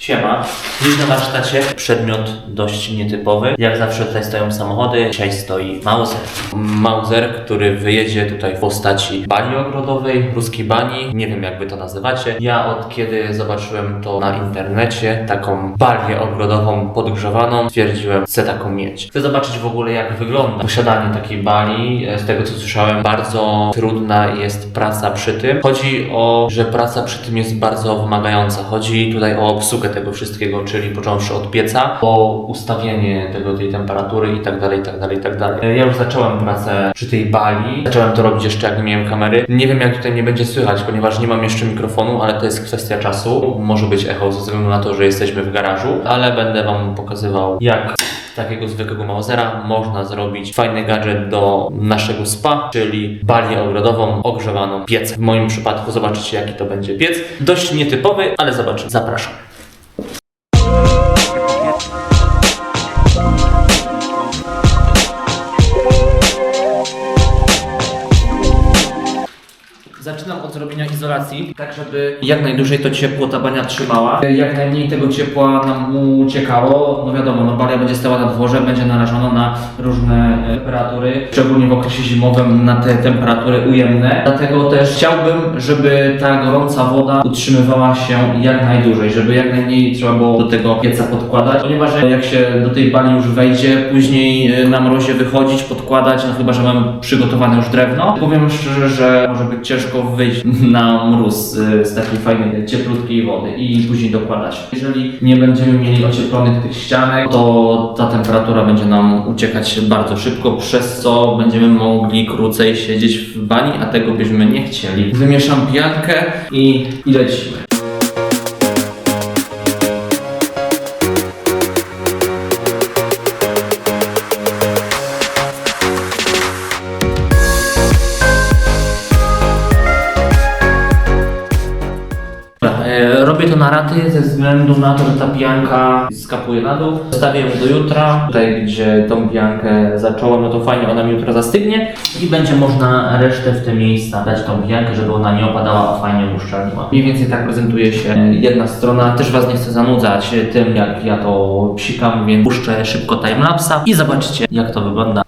Siema. Dziś na warsztacie przedmiot dość nietypowy. Jak zawsze tutaj stoją samochody. Dzisiaj stoi Mauser. Mauser, który wyjedzie tutaj w postaci bani ogrodowej, ruskiej bani. Nie wiem jak wy to nazywacie. Ja od kiedy zobaczyłem to na internecie, taką balię ogrodową podgrzewaną, stwierdziłem, chcę taką mieć. Chcę zobaczyć w ogóle jak wygląda posiadanie takiej bali. Z tego co słyszałem, bardzo trudna jest praca przy tym. Chodzi o, że praca przy tym jest bardzo wymagająca. Chodzi tutaj o obsługę tego wszystkiego, czyli począwszy od pieca, po ustawienie tego, tej temperatury i tak dalej, i tak dalej, i tak dalej. Ja już zacząłem pracę przy tej bali. Zacząłem to robić jeszcze jak nie miałem kamery. Nie wiem jak tutaj mnie będzie słychać, ponieważ nie mam jeszcze mikrofonu, ale to jest kwestia czasu. Może być echo ze względu na to, że jesteśmy w garażu, ale będę Wam pokazywał jak takiego zwykłego Mausera można zrobić fajny gadżet do naszego spa, czyli balię ogrodową ogrzewaną piecem. W moim przypadku zobaczycie jaki to będzie piec. Dość nietypowy, ale zobaczymy. Zapraszam. Zaczynam od zrobienia izolacji, tak żeby jak najdłużej to ciepło ta bania trzymała. Jak najmniej tego ciepła nam uciekało. No wiadomo, no balia będzie stała na dworze, będzie narażona na różne e, temperatury, szczególnie w okresie zimowym na te temperatury ujemne. Dlatego też chciałbym, żeby ta gorąca woda utrzymywała się jak najdłużej, żeby jak najmniej trzeba było do tego pieca podkładać, ponieważ jak się do tej bali już wejdzie, później e, na mrozie wychodzić, podkładać, no chyba, że mam przygotowane już drewno. Powiem szczerze, że może być ciężko wyjść na mróz y, z takiej fajnej, cieplutkiej wody i później dokładać. Jeżeli nie będziemy mieli ocieplonych tych ścianek, to ta temperatura będzie nam uciekać bardzo szybko, przez co będziemy mogli krócej siedzieć w bani, a tego byśmy nie chcieli. Wymieszam piankę i, i lecimy. Na ze względu na to, że ta pianka skapuje na dół. Zostawię ją do jutra. Tutaj, gdzie tą piankę zacząłem, no to fajnie ona mi jutro zastygnie i będzie można resztę w te miejsca dać tą piankę, żeby ona nie opadała, a fajnie uszczelniła. Mniej więcej tak prezentuje się jedna strona. Też Was nie chcę zanudzać tym, jak ja to psikam, więc puszczę szybko timelapsa i zobaczcie, jak to wygląda.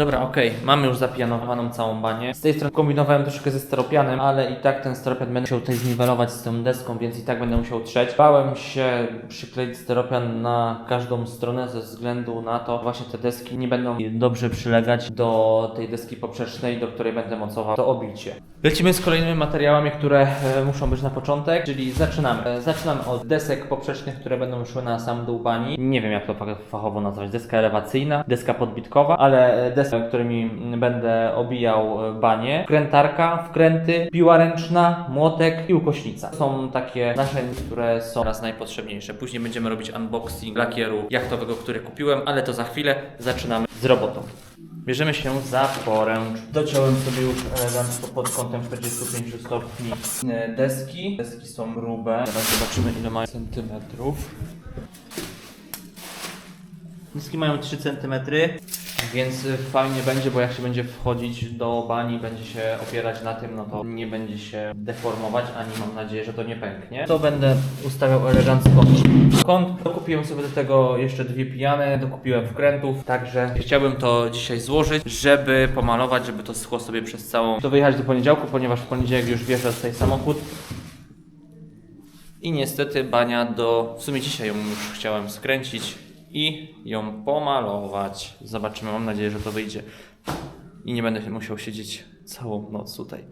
Dobra, okej, mamy już zapianowaną całą banię. Z tej strony kombinowałem troszkę ze steropianem, ale i tak ten steropian będę musiał tutaj zniwelować z tą deską, więc i tak będę musiał trzeć. Bałem się przykleić steropian na każdą stronę ze względu na to, właśnie te deski nie będą dobrze przylegać do tej deski poprzecznej, do której będę mocował to obicie. Lecimy z kolejnymi materiałami, które e, muszą być na początek, czyli zaczynamy. E, zaczynamy od desek poprzecznych, które będą szły na sam dół bani. Nie wiem jak to fa- fachowo nazwać, deska elewacyjna, deska podbitkowa, ale e, deska, którymi będę obijał e, banie, wkrętarka, wkręty, piła ręczna, młotek i ukośnica. Są takie narzędzia, które są nas najpotrzebniejsze. Później będziemy robić unboxing lakieru jachtowego, który kupiłem, ale to za chwilę zaczynamy z robotą. Bierzemy się za poręcz. Dociąłem sobie już elegancko pod kątem 45 stopni e, deski. Deski są grube. Teraz zobaczymy ile mają centymetrów. Deski mają 3 cm, więc y, fajnie będzie, bo jak się będzie wchodzić do bani, będzie się opierać na tym, no to nie będzie się deformować, ani mam nadzieję, że to nie pęknie. To będę ustawiał elegancko kąt. Dokupiłem sobie do tego jeszcze dwie pijany, dokupiłem wkrętów, także chciałbym to dzisiaj złożyć, żeby pomalować, żeby to schło sobie przez całą... To wyjechać do poniedziałku, ponieważ w poniedziałek już wjeżdża tutaj samochód. I niestety bania do. W sumie dzisiaj ją już chciałem skręcić i ją pomalować. Zobaczymy, mam nadzieję, że to wyjdzie. I nie będę musiał siedzieć całą noc tutaj.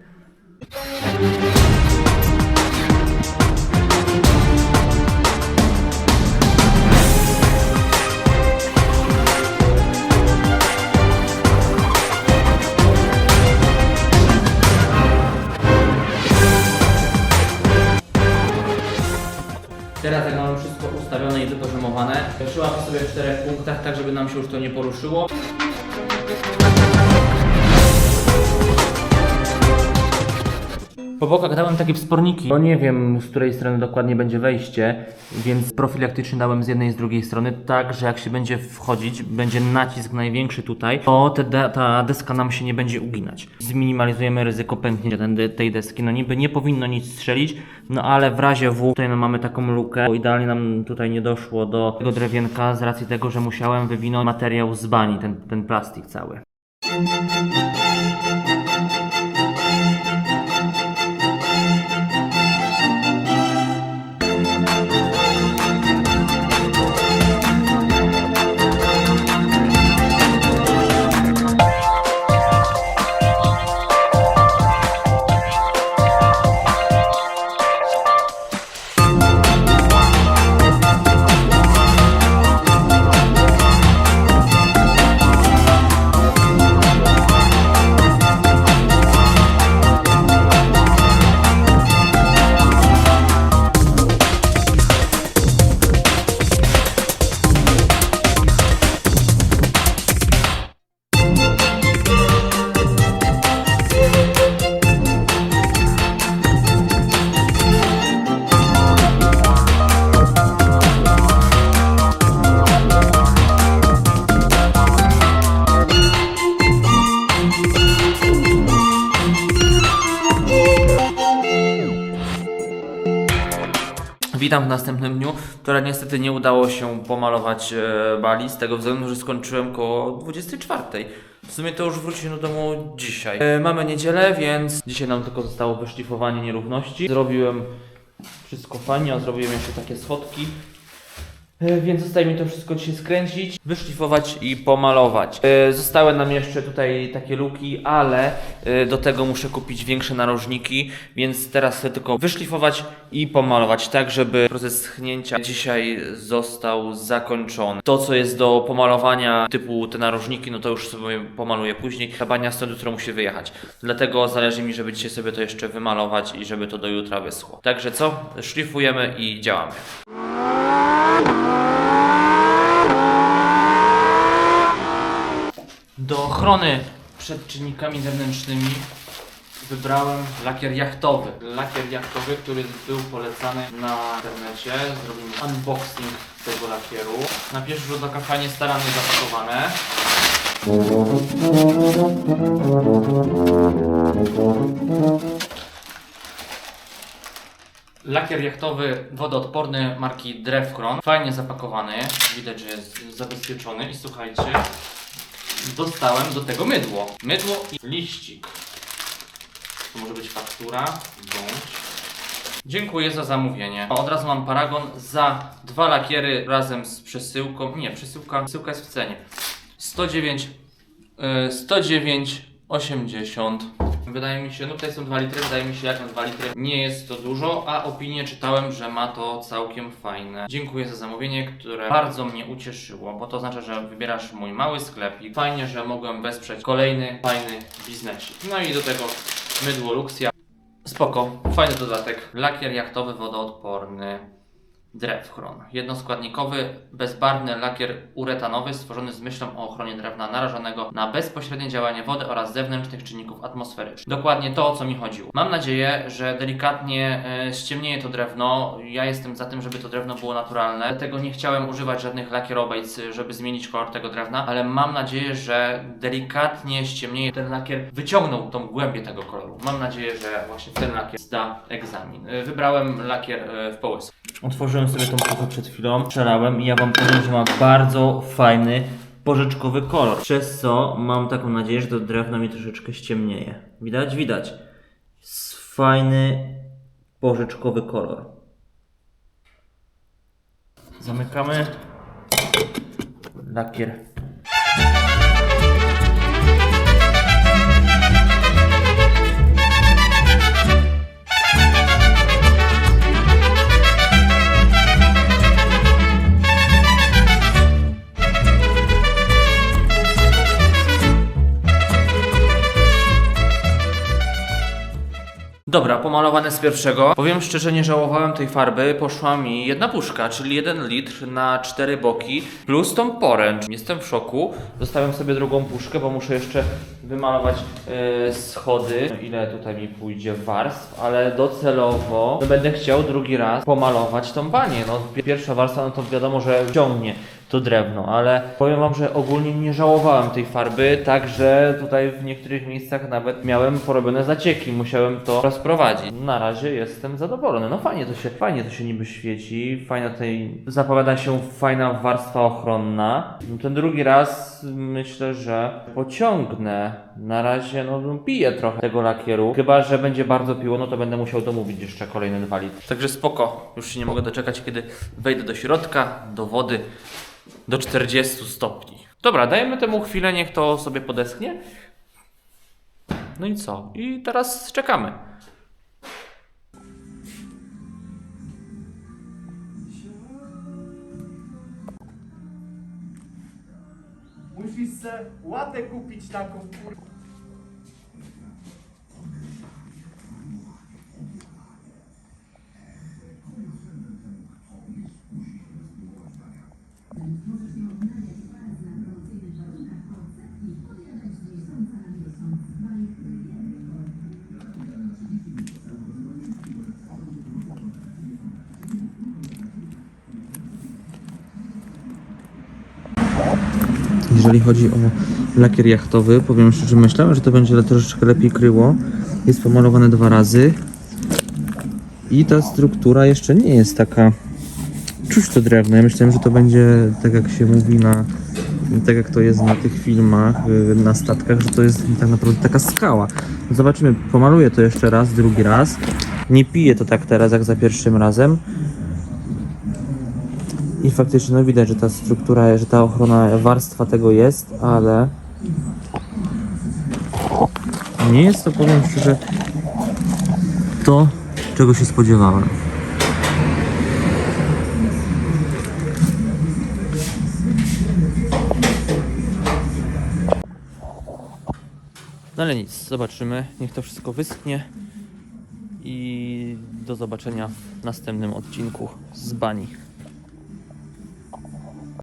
Teraz jak mamy wszystko ustawione i wypozymowane, przyłapy sobie w czterech punktach, tak żeby nam się już to nie poruszyło. Po bokach dałem takie wsporniki. No nie wiem, z której strony dokładnie będzie wejście, więc profilaktycznie dałem z jednej i z drugiej strony, tak, że jak się będzie wchodzić, będzie nacisk największy tutaj, to te ta deska nam się nie będzie uginać. Zminimalizujemy ryzyko pęknięcia tej deski. No niby nie powinno nic strzelić, no ale w razie W tutaj no, mamy taką lukę, bo idealnie nam tutaj nie doszło do tego drewienka z racji tego, że musiałem wywinąć materiał z bani, ten, ten plastik cały. Witam w następnym dniu, które niestety nie udało się pomalować e, bali, z tego względu, że skończyłem koło 24. W sumie to już wróciłem do domu dzisiaj. E, mamy niedzielę, więc dzisiaj nam tylko zostało wyszlifowanie nierówności. Zrobiłem wszystko fajnie, a zrobiłem jeszcze takie schodki. E, Więc zostaje mi to wszystko dzisiaj skręcić, wyszlifować i pomalować. E, Zostały nam jeszcze tutaj takie luki, ale e, do tego muszę kupić większe narożniki, więc teraz chcę tylko wyszlifować i pomalować, tak żeby proces schnięcia dzisiaj został zakończony. To, co jest do pomalowania typu te narożniki, no to już sobie pomaluję później. Ta stąd jutro musi wyjechać. Dlatego zależy mi, żeby dzisiaj sobie to jeszcze wymalować i żeby to do jutra wyschło. Także co? Szlifujemy i działamy. Do ochrony przed czynnikami zewnętrznymi wybrałem lakier jachtowy. Lakier jachtowy, który był polecany na internecie. Zrobimy unboxing tego lakieru. Na pierwszy rzut oka fajnie starannie zapakowane. Lakier jachtowy wodoodporny marki Drewkron. Fajnie zapakowany. Widać, że jest zabezpieczony. I słuchajcie, dostałem do tego mydło. Mydło i liścik. To może być faktura, bądź. Dziękuję za zamówienie. Od razu mam paragon za dwa lakiery razem z przesyłką. Nie, przesyłka, przesyłka jest w cenie. 109, yy, 109,80. Wydaje mi się, no tutaj są 2 litry, wydaje mi się jak na 2 litry nie jest to dużo, a opinię czytałem, że ma to całkiem fajne. Dziękuję za zamówienie, które bardzo mnie ucieszyło, bo to oznacza, że wybierasz mój mały sklep i fajnie, że mogłem wesprzeć kolejny fajny biznesik. No i do tego mydło Luxia. Spoko, fajny dodatek. Lakier jachtowy wodoodporny. Drewchron. Jednoskładnikowy, bezbarwny lakier uretanowy stworzony z myślą o ochronie drewna narażonego na bezpośrednie działanie wody oraz zewnętrznych czynników atmosferycznych. Dokładnie to, o co mi chodziło. Mam nadzieję, że delikatnie e, ściemnieje to drewno. Ja jestem za tym, żeby to drewno było naturalne. Dlatego nie chciałem używać żadnych lakierobejc, żeby zmienić kolor tego drewna, ale mam nadzieję, że delikatnie ściemnieje ten lakier, wyciągnął tą głębię tego koloru. Mam nadzieję, że właśnie ten lakier zda egzamin. E, Wybrałem lakier e, w połysku. Otworzyłem sobie tą puchę przed chwilą, przelałem i ja wam powiem, że ma bardzo fajny, porzeczkowy kolor. Przez co mam taką nadzieję, że to drewno mi troszeczkę ściemnieje. Widać? Widać. Jest fajny, porzeczkowy kolor. Zamykamy. Lakier. Dobra, pomalowane z pierwszego. Powiem szczerze, nie żałowałem tej farby. Poszła mi jedna puszka, czyli jeden litr na cztery boki, plus tą poręcz. Jestem w szoku. Zostawiam sobie drugą puszkę, bo muszę jeszcze wymalować e, schody, ile tutaj mi pójdzie warstw, ale docelowo będę chciał drugi raz pomalować tą banię. No, pi- pierwsza warstwa, no to wiadomo, że ciągnie to drewno, ale powiem wam, że ogólnie nie żałowałem tej farby, także tutaj w niektórych miejscach nawet miałem porobione zacieki, musiałem to rozprowadzić. Na razie jestem zadowolony. No fajnie to się, fajnie to się niby świeci, fajna tutaj zapowiada się fajna warstwa ochronna. No, ten drugi raz myślę, że pociągnę. Na razie no piję trochę tego lakieru, chyba że będzie bardzo piło, no to będę musiał domówić jeszcze kolejne dwa litry. Także spoko, już się nie mogę doczekać, kiedy wejdę do środka, do wody do 40 stopni. Dobra, dajemy temu chwilę, niech to sobie podeschnie. No i co? I teraz czekamy. Musisz se łatę kupić taką kur... Jeżeli chodzi o lakier jachtowy, powiem szczerze, myślałem, że to będzie troszeczkę lepiej kryło. Jest pomalowane dwa razy. I ta struktura jeszcze nie jest taka... Czuć to drewno. Ja myślałem, że to będzie tak jak się mówi na... Tak jak to jest na tych filmach, y, na statkach, że to jest tak naprawdę taka skała. Zobaczymy, pomaluję to jeszcze raz, drugi raz. Nie piję to tak teraz jak za pierwszym razem. I faktycznie no widać, że ta struktura, że ta ochrona, warstwa tego jest, ale nie jest to, powiem szczerze, to, czego się spodziewałem. No ale nic, zobaczymy. Niech to wszystko wyschnie. I do zobaczenia w następnym odcinku z bani.